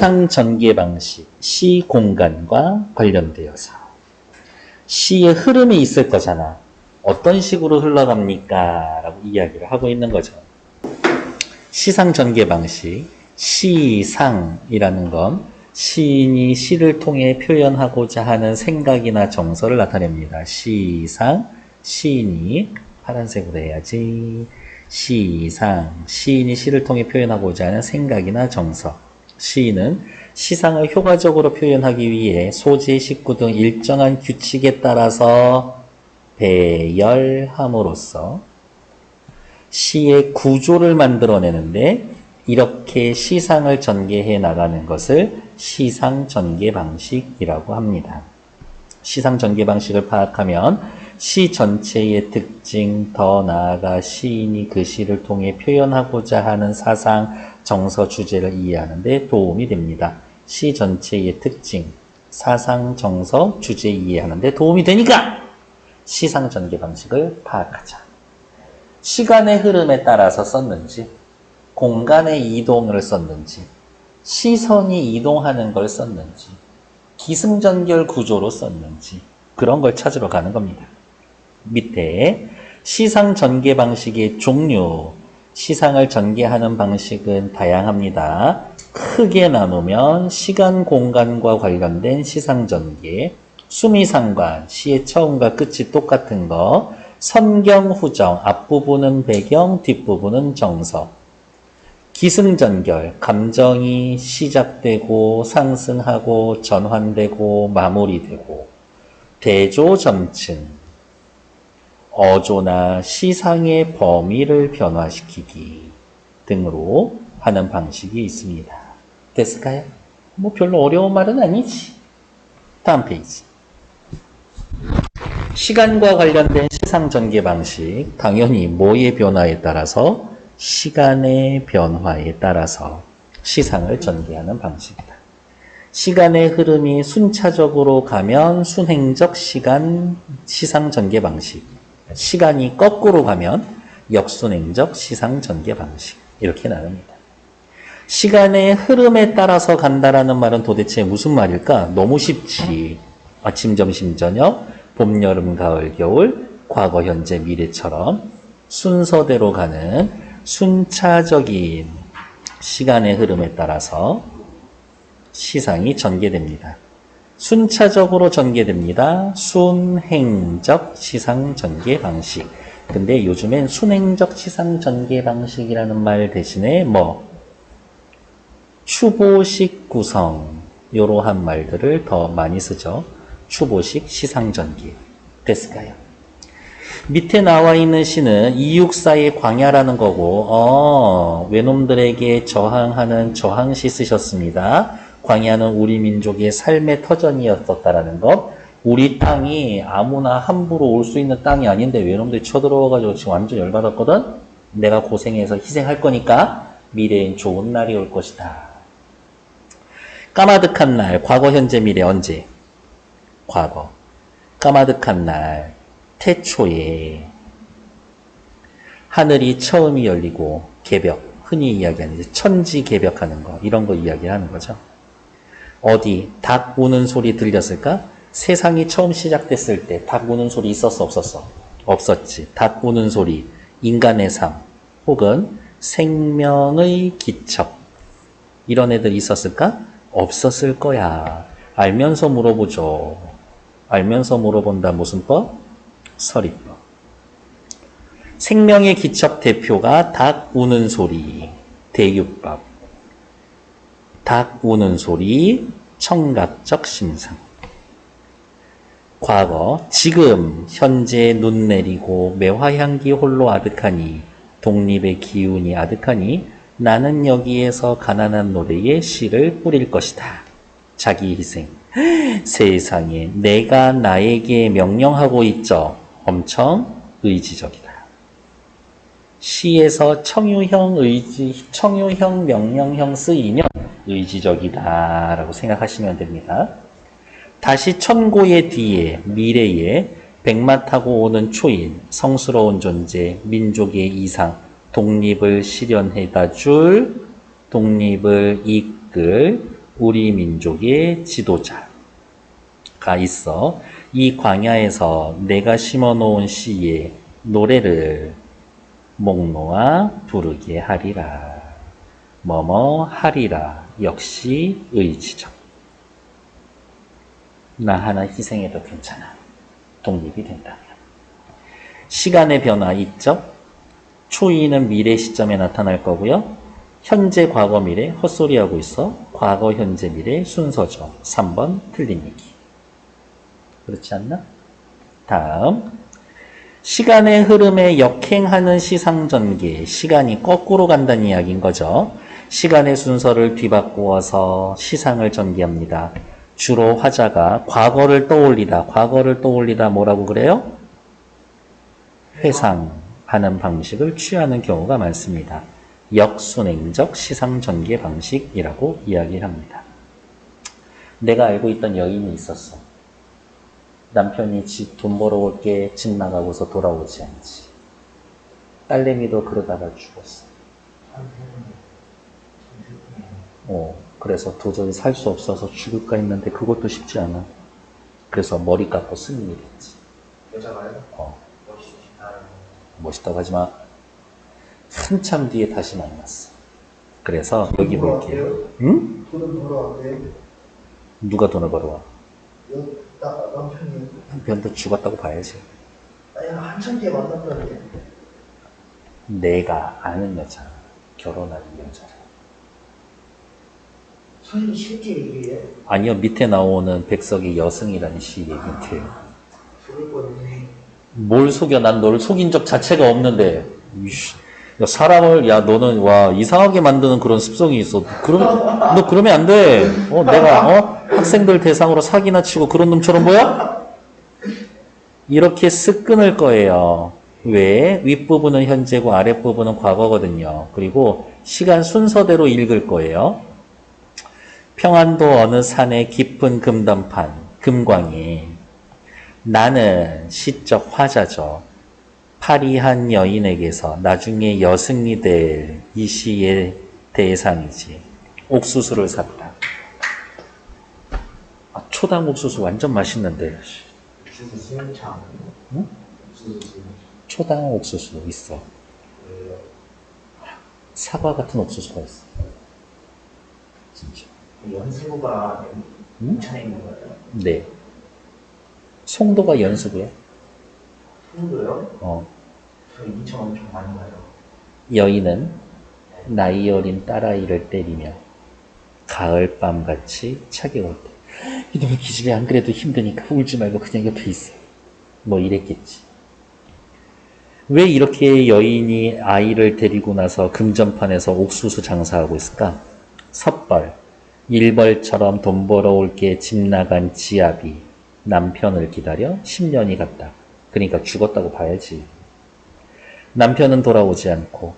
시상 전개 방식, 시 공간과 관련되어서 시의 흐름이 있을 거잖아. 어떤 식으로 흘러갑니까? 라고 이야기를 하고 있는 거죠. 시상 전개 방식, 시상이라는 건 시인이 시를 통해 표현하고자 하는 생각이나 정서를 나타냅니다. 시상, 시인이 파란색으로 해야지. 시상, 시인이 시를 통해 표현하고자 하는 생각이나 정서. 시인은 시상을 효과적으로 표현하기 위해 소재, 식구 등 일정한 규칙에 따라서 배열함으로써 시의 구조를 만들어내는데 이렇게 시상을 전개해 나가는 것을 시상 전개 방식이라고 합니다. 시상 전개 방식을 파악하면 시 전체의 특징, 더 나아가 시인이 그 시를 통해 표현하고자 하는 사상, 정서, 주제를 이해하는 데 도움이 됩니다. 시 전체의 특징, 사상, 정서, 주제 이해하는 데 도움이 되니까 시상 전개 방식을 파악하자. 시간의 흐름에 따라서 썼는지, 공간의 이동을 썼는지, 시선이 이동하는 걸 썼는지, 기승전결 구조로 썼는지, 그런 걸 찾으러 가는 겁니다. 밑에 시상 전개 방식의 종류, 시상을 전개하는 방식은 다양합니다. 크게 나누면 시간, 공간과 관련된 시상 전개, 수미상관, 시의 처음과 끝이 똑같은 거, 선경, 후정, 앞부분은 배경, 뒷부분은 정서, 기승전결, 감정이 시작되고 상승하고 전환되고 마무리되고, 대조점층, 어조나 시상의 범위를 변화시키기 등으로 하는 방식이 있습니다. 됐을까요? 뭐 별로 어려운 말은 아니지. 다음 페이지. 시간과 관련된 시상 전개 방식, 당연히 뭐의 변화에 따라서 시간의 변화에 따라서 시상을 전개하는 방식이다. 시간의 흐름이 순차적으로 가면 순행적 시간 시상 전개 방식. 시간이 거꾸로 가면 역순행적 시상 전개 방식. 이렇게 나눕니다. 시간의 흐름에 따라서 간다라는 말은 도대체 무슨 말일까? 너무 쉽지. 아침, 점심, 저녁, 봄, 여름, 가을, 겨울, 과거, 현재, 미래처럼 순서대로 가는 순차적인 시간의 흐름에 따라서 시상이 전개됩니다. 순차적으로 전개됩니다. 순행적 시상 전개 방식. 근데 요즘엔 순행적 시상 전개 방식이라는 말 대신에 뭐 추보식 구성 이러한 말들을 더 많이 쓰죠. 추보식 시상 전개. 됐을까요? 밑에 나와 있는 시는 이육사의 광야라는 거고, 어, 외놈들에게 저항하는 저항시 쓰셨습니다. 광야는 우리 민족의 삶의 터전이었었다라는 것. 우리 땅이 아무나 함부로 올 수 있는 땅이 아닌데 외놈들이 쳐들어와가지고 지금 완전 열받았거든? 내가 고생해서 희생할 거니까 미래엔 좋은 날이 올 것이다. 까마득한 날, 과거, 현재, 미래 언제? 과거. 까마득한 날, 태초에 하늘이 처음이 열리고 개벽, 흔히 이야기하는 천지 개벽하는 거, 이런 거 이야기하는 거죠. 어디 닭 우는 소리 들렸을까? 세상이 처음 시작됐을 때 닭 우는 소리 있었어 없었어? 없었지. 닭 우는 소리, 인간의 삶, 혹은 생명의 기척 이런 애들 있었을까? 없었을 거야. 알면서 물어보죠. 알면서 물어본다 무슨 법? 서리법. 생명의 기척 대표가 닭 우는 소리, 대유법. 닭 우는 소리, 청각적 심상. 과거, 지금, 현재 눈 내리고 매화향기 홀로 아득하니, 독립의 기운이 아득하니, 나는 여기에서 가난한 노래에 씨를 뿌릴 것이다. 자기 희생. 세상에 내가 나에게 명령하고 있죠. 엄청 의지적이다. 시에서 청유형 의지, 청유형 명령형 쓰이면 의지적이다 라고 생각하시면 됩니다. 다시 천고의 뒤에 미래에 백마 타고 오는 초인, 성스러운 존재, 민족의 이상, 독립을 실현해다 줄, 독립을 이끌 우리 민족의 지도자가 있어. 이 광야에서 내가 심어 놓은 씨의 노래를 목 놓아 부르게 하리라. 뭐뭐 하리라. 역시 의지적. 나 하나 희생해도 괜찮아. 독립이 된다면. 시간의 변화 있죠? 초이는 미래 시점에 나타날 거고요. 현재, 과거, 미래 헛소리하고 있어. 과거, 현재, 미래 순서죠. 3번 틀린 얘기. 그렇지 않나? 다음. 시간의 흐름에 역행하는 시상전개. 시간이 거꾸로 간다는 이야기인 거죠. 시간의 순서를 뒤바꾸어서 시상을 전개합니다. 주로 화자가 과거를 떠올리다, 과거를 떠올리다 뭐라고 그래요? 회상하는 방식을 취하는 경우가 많습니다. 역순행적 시상 전개 방식이라고 이야기합니다. 내가 알고 있던 여인이 있었어. 남편이 집 돈 벌어올 게 집 나가고서 돌아오지 않지. 딸내미도 그러다가 죽었어. 어, 그래서 도저히 살 수 없어서 죽을까 했는데 그것도 쉽지 않아. 그래서 머리 깎고 승인이 됐지. 여자가요? 어. 멋있다고 하지 마. 한참 뒤에 다시 만났어. 그래서 여기 볼게요. 응? 돈은 벌어왔대요. 누가 돈을 벌어와? 남편도 죽었다고 봐야지. 아니, 한참 뒤에 만났다는데. 내가 아는 여자, 결혼하는 여자. 선생님 실제 얘기예요? 아니요, 밑에 나오는 백석의 여승이라는 시 얘기인데. 죽을 뻔했네. 뭘 속여? 난 너를 속인 적 자체가 없는데. 이씨, 야, 사람을, 야, 너는, 와, 이상하게 만드는 그런 습성이 있어. 그러면, 너 그러면 안 돼. 어, 내가, 어? 학생들 대상으로 사기나 치고 그런 놈처럼 보여? 이렇게 쓱 끊을 거예요. 왜? 윗부분은 현재고 아랫부분은 과거거든요. 그리고 시간 순서대로 읽을 거예요. 평안도 어느 산의 깊은 금던판, 금광이 나는 시적 화자죠. 파리한 여인에게서 나중에 여승이 될 이 시의 대상이지. 옥수수를 샀다. 아, 초당 옥수수 완전 맛있는데. 응? 초당 옥수수 있어. 왜요? 사과 같은 옥수수가 있어. 진짜. 연수구가 응? 있는 거예요? 네. 송도가 연수구야. 송도요? 어. 저 인천 엄청 많이 가요. 여인은 나이 어린 딸아이를 때리며 가을밤 같이 차게 올 때. 이놈의 기집애 안 그래도 힘드니까 울지 말고 그냥 옆에 있어. 뭐 이랬겠지. 왜 이렇게 여인이 아이를 데리고 나서 금전판에서 옥수수 장사하고 있을까? 섭벌, 일벌처럼 돈 벌어올 게 집 나간 지압이 남편을 기다려 10년이 갔다. 그러니까 죽었다고 봐야지. 남편은 돌아오지 않고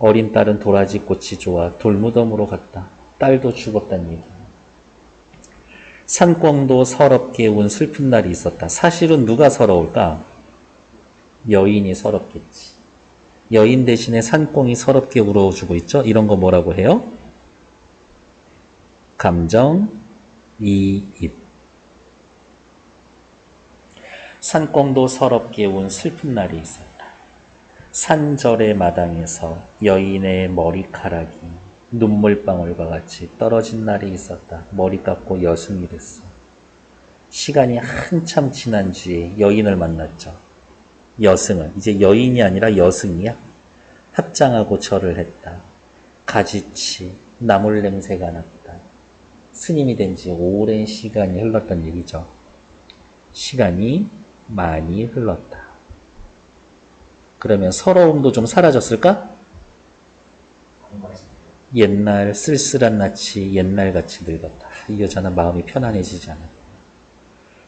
어린 딸은 도라지 꽃이 좋아 돌무덤으로 갔다. 딸도 죽었단 얘기. 산꽁도 서럽게 운 슬픈 날이 있었다. 사실은 누가 서러울까? 여인이 서럽겠지. 여인 대신에 산꽁이 서럽게 울어주고 있죠? 이런 거 뭐라고 해요? 감정, 이입. 산꽁도 서럽게 운 슬픈 날이 있었다. 산절의 마당에서 여인의 머리카락이 눈물방울과 같이 떨어진 날이 있었다. 머리 깎고 여승이 됐어. 시간이 한참 지난 뒤에 여인을 만났죠. 여승은 이제 여인이 아니라 여승이야. 합장하고 절을 했다. 가지치, 나물 냄새가 났다. 스님이 된 지 오랜 시간이 흘렀던 얘기죠. 시간이 많이 흘렀다. 그러면 서러움도 좀 사라졌을까? 옛날 쓸쓸한 낯이 옛날같이 늙었다. 이 여자는 마음이 편안해지지 않았다.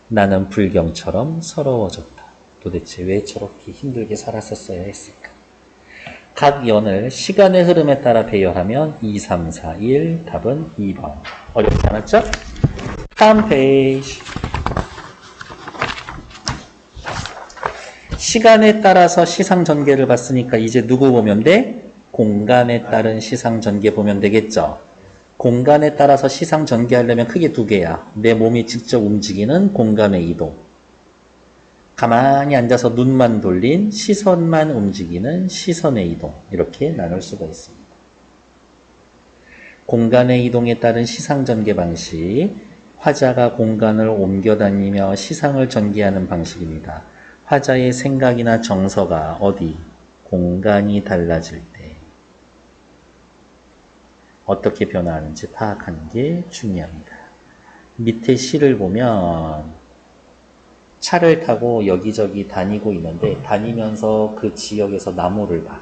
나는 불경처럼 서러워졌다. 도대체 왜 저렇게 힘들게 살았었어야 했을까? 각 연을 시간의 흐름에 따라 배열하면 2, 3, 4, 1 답은 2번. 어렵지 않았죠? 다음 페이지. 시간에 따라서 시상 전개를 봤으니까 이제 누구 보면 돼? 공간에 따른 시상 전개 보면 되겠죠. 공간에 따라서 시상 전개하려면 크게 두 개야. 내 몸이 직접 움직이는 공간의 이동. 가만히 앉아서 눈만 돌린 시선만 움직이는 시선의 이동. 이렇게 나눌 수가 있습니다. 공간의 이동에 따른 시상 전개 방식. 화자가 공간을 옮겨 다니며 시상을 전개하는 방식입니다. 화자의 생각이나 정서가 어디, 공간이 달라질 때 어떻게 변화하는지 파악하는 게 중요합니다. 밑에 시를 보면 차를 타고 여기저기 다니고 있는데 다니면서 그 지역에서 나무를 봐.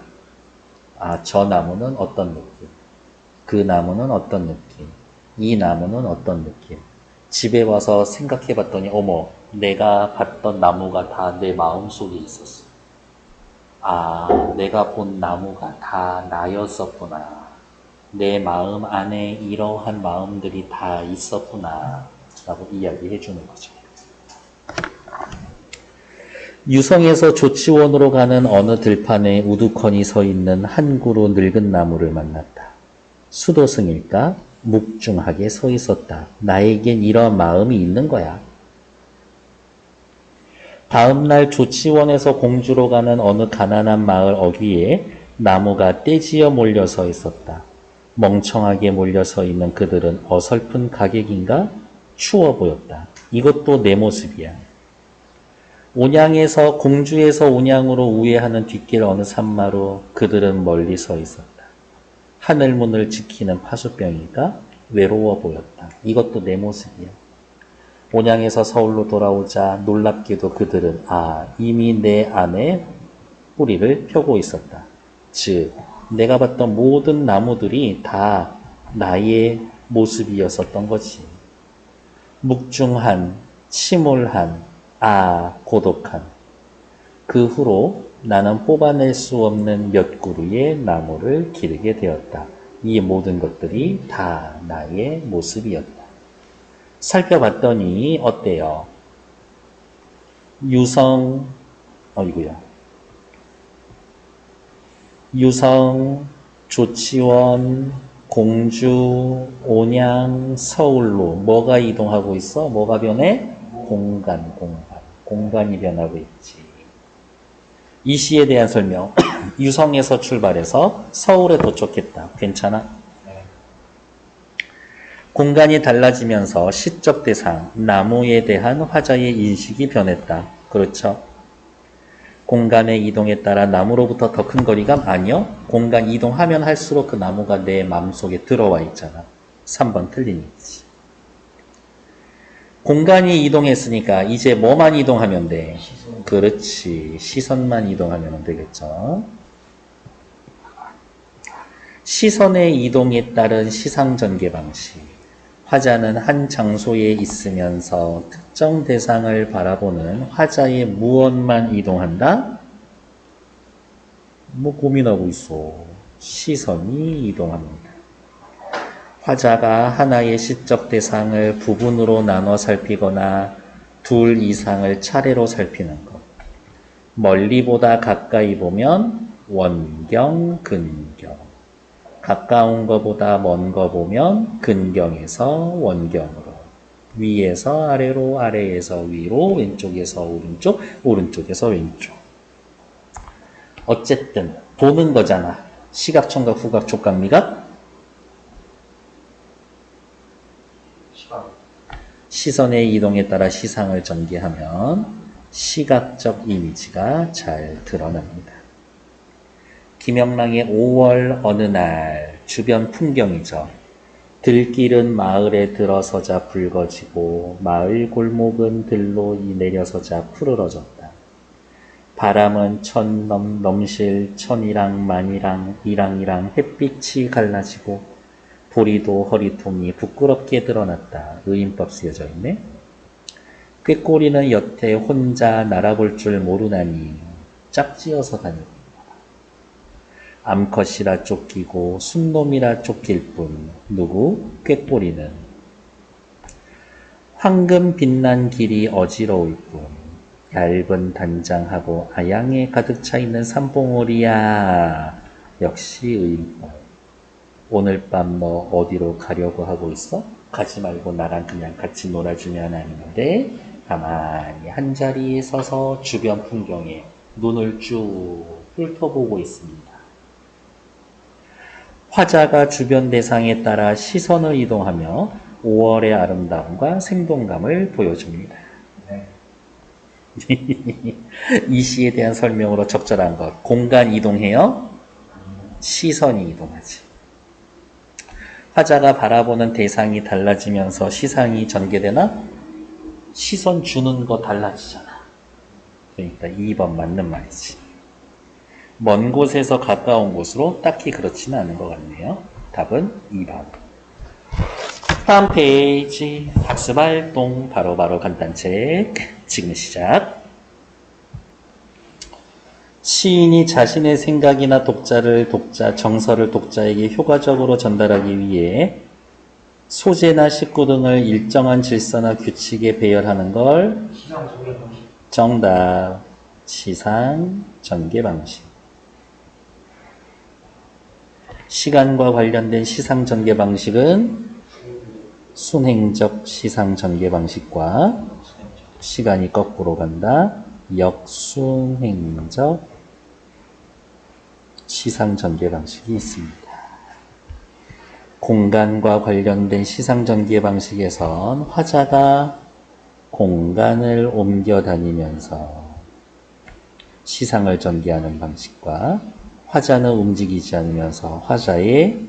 아, 저 나무는 어떤 느낌? 그 나무는 어떤 느낌? 이 나무는 어떤 느낌? 집에 와서 생각해 봤더니, 어머, 내가 봤던 나무가 다 내 마음 속에 있었어. 아, 내가 본 나무가 다 나였었구나. 내 마음 안에 이러한 마음들이 다 있었구나. 라고 이야기해 주는 거죠. 유성에서 조치원으로 가는 어느 들판에 우두커니 서 있는 한 그루 늙은 나무를 만났다. 수도승일까? 묵중하게 서 있었다. 나에겐 이런 마음이 있는 거야. 다음날 조치원에서 공주로 가는 어느 가난한 마을 어귀에 나무가 떼지어 몰려 서 있었다. 멍청하게 몰려 서 있는 그들은 어설픈 가객인가? 추워 보였다. 이것도 내 모습이야. 온양에서 공주에서 온양으로 우회하는 뒷길 어느 산마루 그들은 멀리 서 있었다. 하늘문을 지키는 파수병이가 외로워 보였다. 이것도 내 모습이야. 온양에서 서울로 돌아오자 놀랍게도 그들은 아 이미 내 안에 뿌리를 펴고 있었다. 즉 내가 봤던 모든 나무들이 다 나의 모습이었었던 거지. 묵중한, 침울한, 아 고독한. 그 후로 나는 뽑아낼 수 없는 몇 그루의 나무를 기르게 되었다. 이 모든 것들이 다 나의 모습이었다. 살펴봤더니 어때요? 유성, 어이구야. 유성, 조치원, 공주, 온양, 서울로 뭐가 이동하고 있어? 뭐가 변해? 공간, 공간. 공간이 변하고 있지. 이 시에 대한 설명. 유성에서 출발해서 서울에 도착했다. 괜찮아? 네. 공간이 달라지면서 시적 대상, 나무에 대한 화자의 인식이 변했다. 그렇죠? 공간의 이동에 따라 나무로부터 더 큰 거리감? 아니요. 공간 이동하면 할수록 그 나무가 내 마음속에 들어와 있잖아. 3번 틀린 이지. 공간이 이동했으니까 이제 뭐만 이동하면 돼? 시선. 그렇지. 시선만 이동하면 되겠죠. 시선의 이동에 따른 시상 전개 방식. 화자는 한 장소에 있으면서 특정 대상을 바라보는 화자의 무엇만 이동한다? 뭐 고민하고 있어. 시선이 이동합니다. 화자가 하나의 시적 대상을 부분으로 나눠 살피거나 둘 이상을 차례로 살피는 것. 멀리보다 가까이 보면 원경, 근경. 가까운 것보다 먼 거 보면 근경에서 원경으로. 위에서 아래로, 아래에서 위로, 왼쪽에서 오른쪽, 오른쪽에서 왼쪽. 어쨌든 보는 거잖아. 시각, 청각, 후각, 촉각, 미각. 시선의 이동에 따라 시상을 전개하면 시각적 이미지가 잘 드러납니다. 김영랑의 5월 어느 날 주변 풍경이죠. 들길은 마을에 들어서자 붉어지고 마을 골목은 들로 내려서자 푸르러졌다. 바람은 천 넘, 넘실 천이랑 만이랑 이랑이랑 햇빛이 갈라지고 보리도 허리통이 부끄럽게 드러났다. 의인법 쓰여져 있네. 꾀꼬리는 여태 혼자 날아볼 줄 모르나니 짝지어서 다니고 암컷이라 쫓기고 순놈이라 쫓길 뿐 누구? 꾀꼬리는. 황금 빛난 길이 어지러울 뿐 얇은 단장하고 아양에 가득 차 있는 삼봉오리야. 역시 의인법 오늘 밤 너 어디로 가려고 하고 있어? 가지 말고 나랑 그냥 같이 놀아주면 아닌데? 가만히 한 자리에 서서 주변 풍경에 눈을 쭉 훑어보고 있습니다. 화자가 주변 대상에 따라 시선을 이동하며 5월의 아름다움과 생동감을 보여줍니다. 네. 이 시에 대한 설명으로 적절한 것. 공간 이동해요? 시선이 이동하지. 화자가 바라보는 대상이 달라지면서 시상이 전개되나? 시선 주는 거 달라지잖아. 그러니까 2번 맞는 말이지. 먼 곳에서 가까운 곳으로 딱히 그렇지는 않은 것 같네요. 답은 2번. 다음 페이지 학습 활동 바로바로 간단책 지금 시작. 시인이 자신의 생각이나 독자를 독자 정서를 독자에게 효과적으로 전달하기 위해 소재나 식구 등을 일정한 질서나 규칙에 배열하는 걸. 정답 시상 전개 방식 시간과 관련된 시상 전개 방식은 순행적 시상 전개 방식과 시간이 거꾸로 간다 역순행적 시상 전개 방식이 있습니다. 공간과 관련된 시상 전개 방식에선 화자가 공간을 옮겨 다니면서 시상을 전개하는 방식과 화자는 움직이지 않으면서 화자의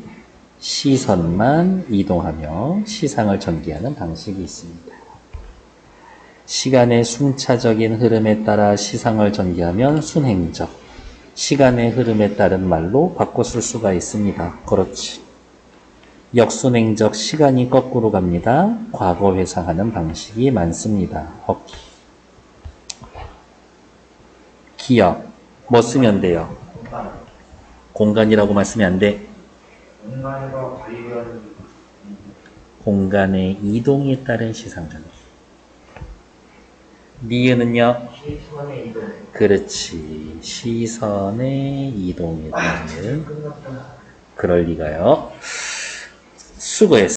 시선만 이동하며 시상을 전개하는 방식이 있습니다. 시간의 순차적인 흐름에 따라 시상을 전개하면 순행적, 시간의 흐름에 따른 말로 바꿔 쓸 수가 있습니다. 그렇지. 역순행적 시간이 거꾸로 갑니다. 과거 회상하는 방식이 많습니다. 오케이. 기억. 뭐 쓰면 돼요? 공간. 공간이라고만 쓰면 안 돼. 공간과 관련 공간의 이동에 따른 시상전개. 니은은요? 시선의 이동. 그렇지. 시선의 이동에 따른. 끝났다. 그럴 리가요. 수고했어.